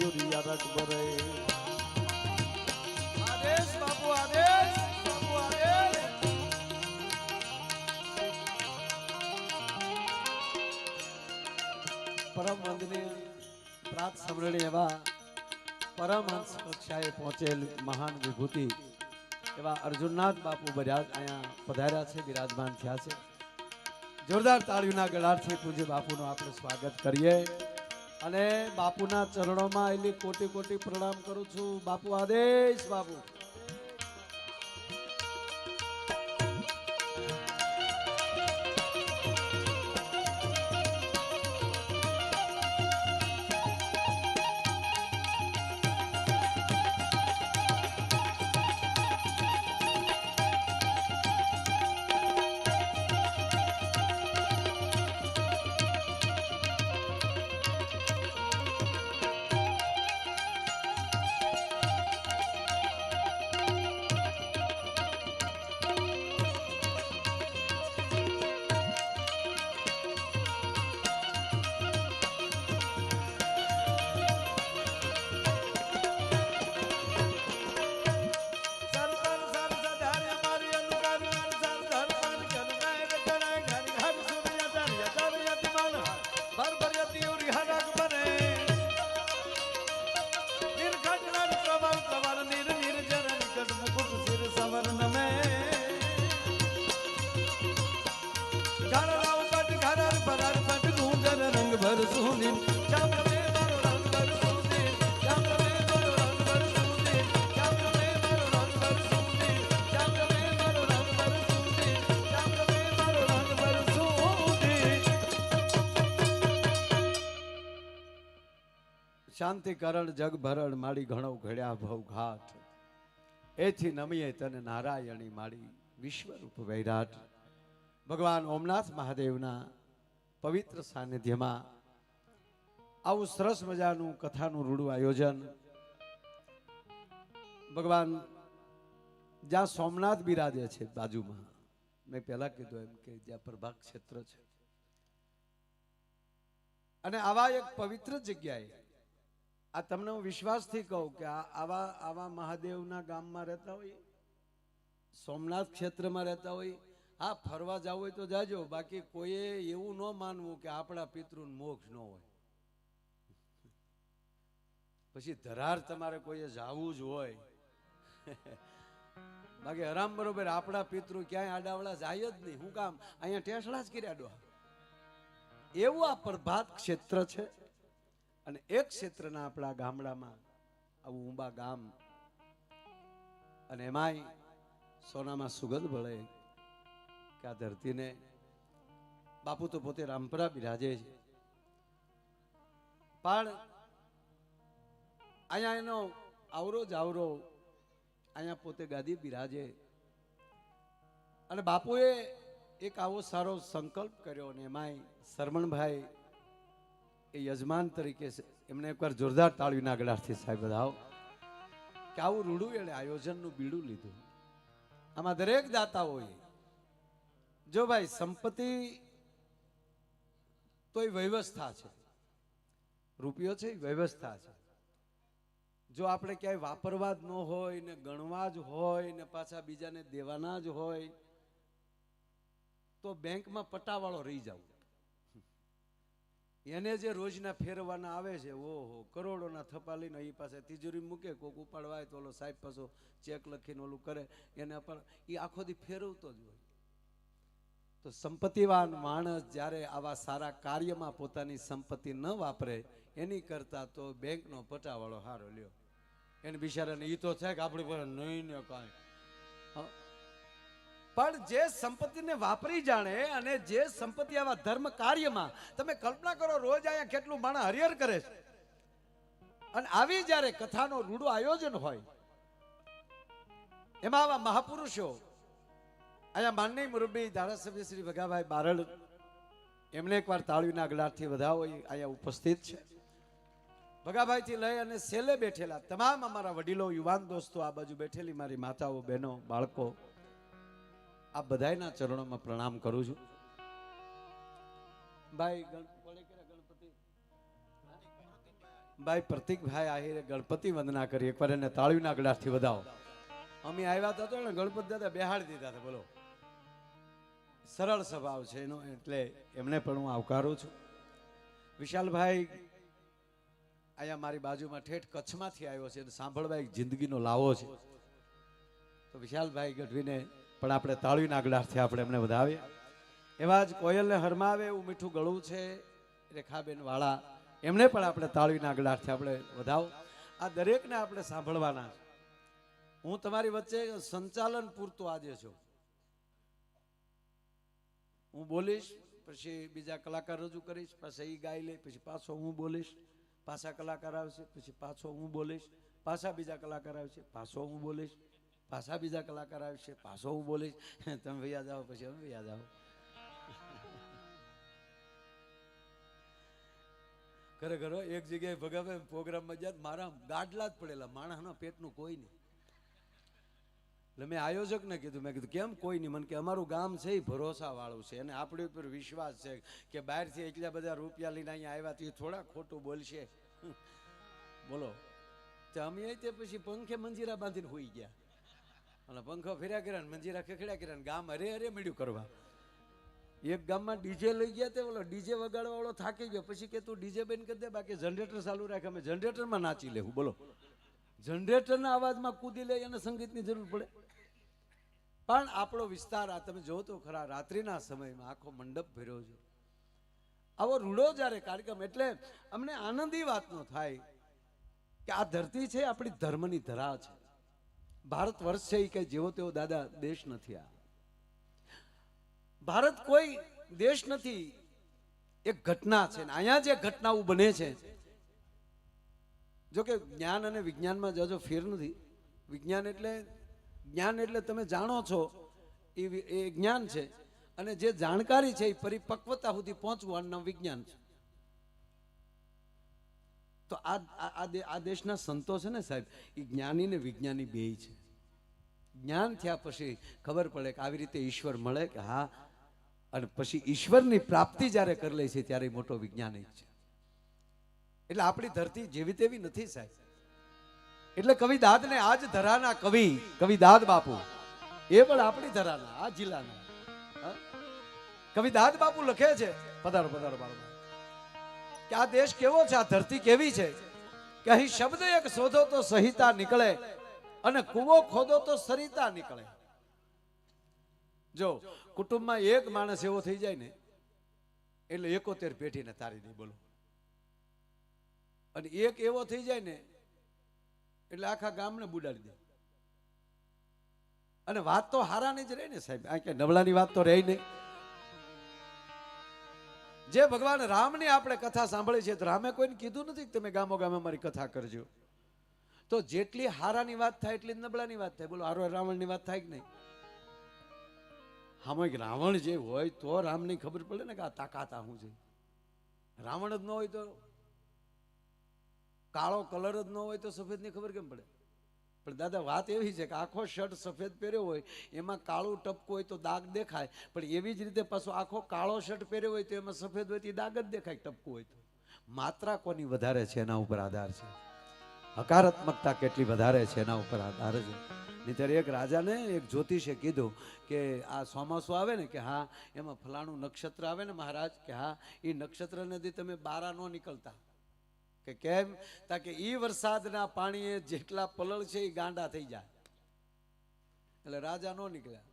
Urea રટ ભરે આદેશ, બાપુ આદેશ બાપુ, આદેશ. પરમ વંદનીય પ્રાત સમરણી એવા પરમહંસ કક્ષાએ પહોંચેલ મહાન વિભૂતિ એવા અર્જુનનાથ બાપુ બરાજ અહીંયા પધાર્યા છે, બિરાજમાન થયા છે. જોરદાર તાળીઓના ગળાથી પૂજ્ય બાપુનું આપણે સ્વાગત કરીએ. અને બાપુના ચરણોમાં એલી કોટી કોટી પ્રણામ કરું છું. બાપુ આદેશ બાપુ. શાંતિ કરણ જગ ભરણ માડી ઘણો ઘડ્યા ભવ ઘાટ એથી નમીએ તને નારાયણી માડી વિશ્વરૂપ વૈરાટ. ભગવાન ઓમનાથ મહાદેવના પવિત્ર સાનિધ્યમાં આવું સરસ મજાનું કથાનું રૂડું આયોજન. ભગવાન જ્યાં સોમનાથ બિરાજે છે બાજુમાં, મેં પહેલા કીધું એમ કે જ્યાં પ્રભાગ ક્ષેત્ર છે. અને આવા એક પવિત્ર જગ્યાએ આ તમને હું વિશ્વાસથી કહું કે આવા આવા મહાદેવના ગામમાં રહેતા હોય, સોમનાથ ક્ષેત્રમાં રહેતા હોય, હા, ફરવા જવું હોય તો જાજો. બાકી કોઈએ એવું ન માનવું કે આપણા પિતૃન મોક્ષ ન હોય. પછી ધરાર તમારે કોઈએ જાવું જ હોય. બાકી હરામ બરોબર, આપણા પિતૃ ક્યાંય આડાવડા જાય જ નહીં. હું કામ, અહીંયા ટેસડા જ કર્યા ડો એવું આ પ્રભાત ક્ષેત્ર છે. અને એક ક્ષેત્રના આપણા ગામડામાં આવું ઉંબા ગામ અને એમાંય સોનામાં સુગંધ ભળે કે આ ધરતીને બાપુ તો પોતે રામપરા બિરાજે છે. પણ અહીંયા એનો આવરો જ આવરો અહીંયા પોતે ગાદી બિરાજે. અને બાપુએ એક આવો સારો સંકલ્પ કર્યો અને એમાંય શરમણભાઈ એ યજમાન તરીકે. એમને એકવાર જોરદાર તાળવીના ગળાથી સાહેબ બધાઓ કે આવું રૂડું એણે આયોજનનું બીડું લીધું. આમાં દરેક દાતાઓએ, જો ભાઈ સંપત્તિ તો એ વ્યવસ્થા છે. રૂપિયો છે એ વ્યવસ્થા છે. જો આપણે ક્યાંય વાપરવા જ ન હોય ને ગણવા જ હોય ને પાછા બીજાને દેવાના જ હોય, તો બેંકમાં પટાવાળો રહી જાવ. એને જે રોજના ફેરવાના આવે છે, ઓહો, કરોડોના થપા લઈને એ પાસે તિજોરી મૂકે, કોક ઉપાડવાય તો ઓલો સાહેબ પાછો ચેક લખીને ઓલું કરે. એને પણ એ આખો દી ફેરવતો જ હોય. તો સંપત્તિવાન માણસ જ્યારે આવા સારા કાર્યમાં પોતાની સંપત્તિ ન વાપરે, એની કરતા તો બેંકનો પટાવાળો હારો લ્યો. એને બિચારાને એ તો છે કે આપણી પાસે નહીં ને કાંઈ. પણ જે સંપત્તિને વાપરી જાણે અને જે સંપત્તિ આવા ધર્મ કાર્યમાં, તમે કલ્પના કરો રોજ અહીંયા કેટલું માણસ હરિહર કરે છે. અને આવી જ્યારે કથાનો રૂડો આયોજન હોય, એમાં આવા મહાપુરુષો, અહીંયા માનની મુરબી ધારાસભ્ય શ્રી ભગાભાઈ બારડ, એમને એકવાર તાળીના ગળાથી વધાવો અહીંયા ઉપસ્થિત છે. ભગાભાઈથી લઈ અને સેલે બેઠેલા તમામ અમારા વડીલો, યુવાન દોસ્તો, આ બાજુ બેઠેલી મારી માતાઓ, બહેનો, બાળકો આ બધાયના ચરણોમાં પ્રણામ કરું છું. ભાઈ ગણપતિ? ભાઈ પ્રતિકભાઈ આહિરે ગણપતિ વંદના કરી. એકવાર એને તાળીના ગળાથી વધાવો. અમે આવ્યા હતા તો એને ગણપતિ દાદા બેહાડી દીધા હતા, બોલો. સરળ સ્વભાવ છે એનો, એટલે એમને પણ હું આવકારું છું. વિશાલભાઈ અહીંયા મારી બાજુમાં ઠેઠ કચ્છમાંથી આવ્યો છે અને સાંભળવા એક જિંદગીનો લાવો છે. તો વિશાલભાઈ ગઢવીને પણ આપણે તાળીના આગળથી આપણે એમને વધાવીએ. એવા જ કોયલને હરમાવે એવું મીઠું ગળું છે, રેખાબેન વાળા. એમને પણ આપણે તાળીના આગળથી આપણે વધાવો. આ દરેકને આપણે સાંભળવાના હું તમારી વચ્ચે સંચાલન પૂરતો આજે છું. હું બોલીશ, પછી બીજા કલાકાર રજૂ કરીશ, પછી એ ગાઈ લે, પછી પાછો હું બોલીશ, પાછા કલાકાર આવશે, પછી પાછો હું બોલીશ, પાછા બીજા કલાકાર આવશે, પાછો હું બોલીશ. પાછા બીજા કલાકાર આવશે, પાછો હું બોલીશ. તમે યાદ આવો, પછી અમે યાદ આવો. ખરેખર એક જગ્યાએ ભગાવે, પ્રોગ્રામમાં જ્યાં મારા ગાડલા જ પડેલા, માણસના પેટનું કોઈ નહીં. એટલે મેં આયોજકને કીધું, મેં કીધું, કેમ કોઈ નહીં? મને કે, અમારું ગામ છે એ ભરોસાવાળું છે અને આપણી ઉપર વિશ્વાસ છે કે બહારથી એટલા બધા રૂપિયા લઈને અહીંયા આવ્યા તો એ થોડા ખોટું બોલશે. બોલો. તો અમે તે પછી પંખે મંજીરા બાંધીને હોઈ ગયા. અને પંખો ફેર્યા કર્યા ને મંજીરા ખેખડ્યા કર્યા ને ગામ અરે અરે મળ્યું કરવા. એક ગામમાં ડીજે લઈ ગયા તે, ઓલો ડીજે વગાડવા થાકી ગયો. પછી કે તું ડીજે બંધ કરી દે, બાકી જનરેટર ચાલુ રાખે, અમે જનરેટરમાં નાચી લેવું, બોલો. જનરેટરના અવાજમાં કૂદી લે અને સંગીતની જરૂર પડે. પણ આપણો વિસ્તાર, આ તમે જોવો તો ખરા, રાત્રિના સમયમાં આખો મંડપ ભર્યો છે. આવો રૂડો જ્યારે કાર્યક્રમ, એટલે અમને આનંદી વાતનો થાય કે આ ધરતી છે, આપણી ધર્મની ધરા છે. ભારત વર્ષ છે એ કે જેવો તેવો દાદા દેશ નથી આ. ભારત કોઈ દેશ નથી, એક ઘટના છે અહીંયા જે ઘટનાઓ બને છે. જો કે જ્ઞાન અને વિજ્ઞાનમાં જજો ફેર નથી, વિજ્ઞાન એટલે, જ્ઞાન એટલે તમે જાણો છો એ એ જ્ઞાન છે. અને જે જાણકારી છે એ પરિપક્વતા સુધી પહોંચવું આનું નામ વિજ્ઞાન છે. તો આ દેશના સંતો છે ને સાહેબ, એ જ્ઞાની ને વિજ્ઞાની બે છે. જ્ઞાન થયા પછી ખબર પડે કે આવી રીતે ઈશ્વર મળે કે હા, અને પછી ઈશ્વરની પ્રાપ્તિ જ્યારે કરી લે છે ત્યારે મોટો વૈજ્ઞાનિક છે. એટલે આપણી ધરતી જેવી તેવી નથી સાહેબ. એટલે કવિ દાદને આજ ધરાના કવિ કવિ દાદ બાપુ. એ પણ આપણી ધરાના, આ જિલ્લાના? કવિ દાદ બાપુ લખે છે. પધારો પધારો બાળકો કે આ દેશ કેવો છે? આ ધરતી કેવી છે? કે અહીં શબ્દ એક શોધો તો સહિતા નીકળે અને કૂવો ખોદો તો સરિતા નીકળે. જો, કુટુંબમાં એક માણસ એવો થઈ જાય ને, એટલે એકોતેર પેઢીને તારી દે બોલો. અને એક એવો થઈ જાય ને, એટલે આખા ગામને બુડાડી દે. અને વાત તો હારાની જ રહે ને સાહેબ. આ કે નબળાની વાત તો રહી નહીં. જે ભગવાન રામની આપણે કથા સાંભળી છે, તો રામે કોઈને કીધું નથી કે તમે ગામો ગામે મારી કથા કરજો. તો જેટલી હારાની વાત થાય, એટલી નબળાની વાત થાય. બોલો, હારો રાવણની વાત થાય કે નહીં? આમાં રાવણ જે હોય, તો રામની ખબર પડે ને કે આ તાકાત આ હું છે. રાવણ જ ન હોય તો, કાળો કલર જ ન હોય તો સફેદની ખબર કેમ પડે? પણ દાદા, વાત એવી છે કે આખો શર્ટ સફેદ પહેર્યો હોય, એમાં કાળું ટપકું હોય તો દાગ દેખાય. પણ એવી જ રીતે પાછો આખો કાળો શર્ટ પહેર્યો હોય તો એમાં સફેદ હોય તો દાગ જ દેખાય ટપકું હોય તો. માત્રા કોની વધારે છે એના ઉપર આધાર છે? હકારાત્મકતા કેટલી વધારે છે એના ઉપર આધાર છે? નહીંતર એક રાજાને એક જ્યોતિષે કીધું કે આ ચોમાસું આવે ને કે હા, એમાં ફલાણું નક્ષત્ર આવે ને મહારાજ કે હા એ નક્ષત્ર નથી તમે બારા ન નીકળતા. કે કેમ? તા કે એ વરસાદના પાણીએ જેટલા પલળ છે એ ગાંડા થઈ જાય. એટલે રાજા નો નીકળ્યા.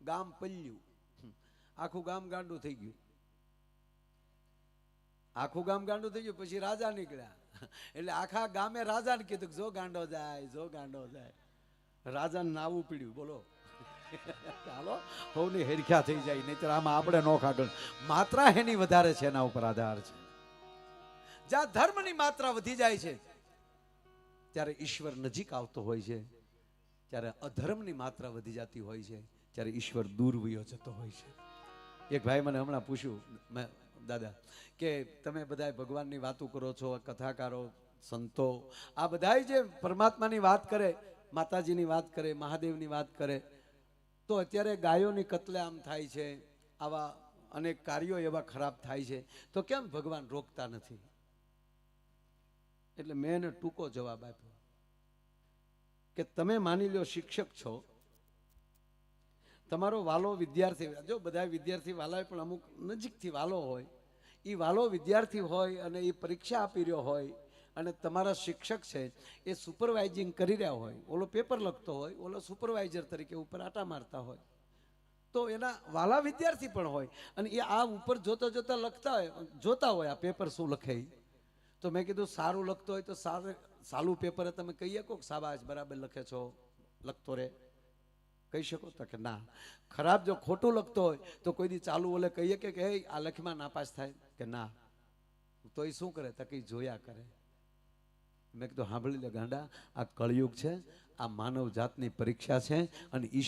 ગામ પલ્યું. આખું ગામ ગાંડું થઈ ગયું. આખું ગામ ગાંડું થઈ ગયું, પછી રાજા નીકળ્યા. એટલે આખા ગામે રાજાને કીધું કે જો ગાંડો જાય, જો ગાંડો જાય. રાજાને નાવું પીડ્યું, બોલો. ચાલો હોની હેરખ્યા થઈ જાય, નહીતર આમાં આપણે નો ખાગળ માત્રા એની વધારે છે એના ઉપર આધાર છે. જ્યાં ધર્મની માત્રા વધી જાય છે, ત્યારે ઈશ્વર નજીક આવતો હોય છે, ત્યારે અધર્મની માત્રા વધી જતી હોય છે, ત્યારે ઈશ્વર દૂર વયો જતો હોય છે. એક ભાઈ મને હમણાં પૂછ્યું, મેં, દાદા, કે તમે બધા ભગવાનની વાતો કરો છો, કથાકારો, સંતો, આ બધાય જે પરમાત્માની વાત કરે, માતાજીની વાત કરે, મહાદેવની વાત કરે, તો અત્યારે ગાયોની કતલેઆમ થાય છે, આવા અનેક કાર્યો એવા ખરાબ થાય છે, તો કેમ ભગવાન રોકતા નથી? એટલે મેં એને ટૂંકો જવાબ આપ્યો કે તમે માની લો શિક્ષક છો, તમારો વાલો વિદ્યાર્થી, જો બધા વિદ્યાર્થી વાલા પણ અમુક નજીકથી વાલો હોય એ વાલો વિદ્યાર્થી હોય અને એ પરીક્ષા આપી રહ્યો હોય અને તમારા શિક્ષક છે, એ સુપરવાઇઝિંગ કરી રહ્યા હોય, ઓલો પેપર લખતો હોય, ઓલો સુપરવાઇઝર તરીકે ઉપર આટા મારતા હોય, તો એના વાલા વિદ્યાર્થી પણ હોય અને એ આ ઉપર જોતા જોતા લખતા હોય, જોતા હોય આ પેપર શું લખે. તો મેં કીધું, સારું લખતો હોય તો સાલું પેપર તમે કહો કે સાબાશ બરાબર લખે છો, લખતો રે કહી શકો? તો કે ના. ખરાબ જો ખોટું લખતો હોય તો કોઈ દી ચાલુ ઓલે કહીએ કે આ લખીમાં નાપાસ થાય. કે ના. તો એ શું કરે? તો કે જોયા કરે. મેં કીધું સાંભળી લે ગાંડા, આ કળયુગ છે, આ માનવ જાતની પરીક્ષા છે અને ઈશ્વર